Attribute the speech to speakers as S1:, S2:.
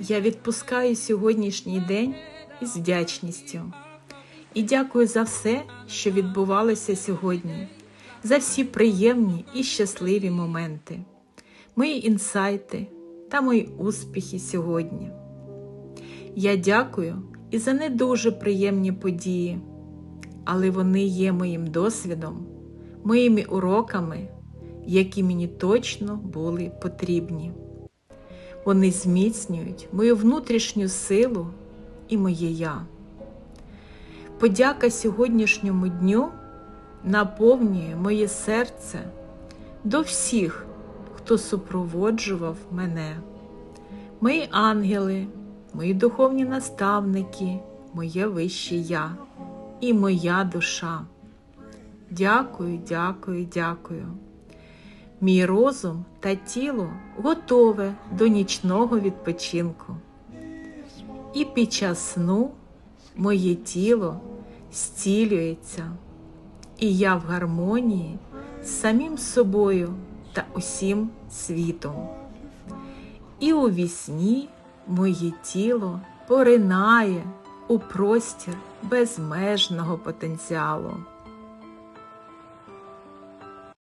S1: Я відпускаю сьогоднішній день із вдячністю і дякую за все, що відбувалося сьогодні, за всі приємні і щасливі моменти, мої інсайти та мої успіхи сьогодні. Я дякую і за не дуже приємні події, але вони є моїм досвідом, моїми уроками, які мені точно були потрібні. Вони зміцнюють мою внутрішню силу і моє я. Подяка сьогоднішньому дню наповнює моє серце до всіх, хто супроводжував мене, мої ангели, мої духовні наставники, моє вище я і моя душа. Дякую, дякую, дякую. Мій розум та тіло готове до нічного відпочинку. І під час сну моє тіло зцілюється, і я в гармонії з самим собою та усім світом. І у вісні моє тіло поринає у простір безмежного потенціалу.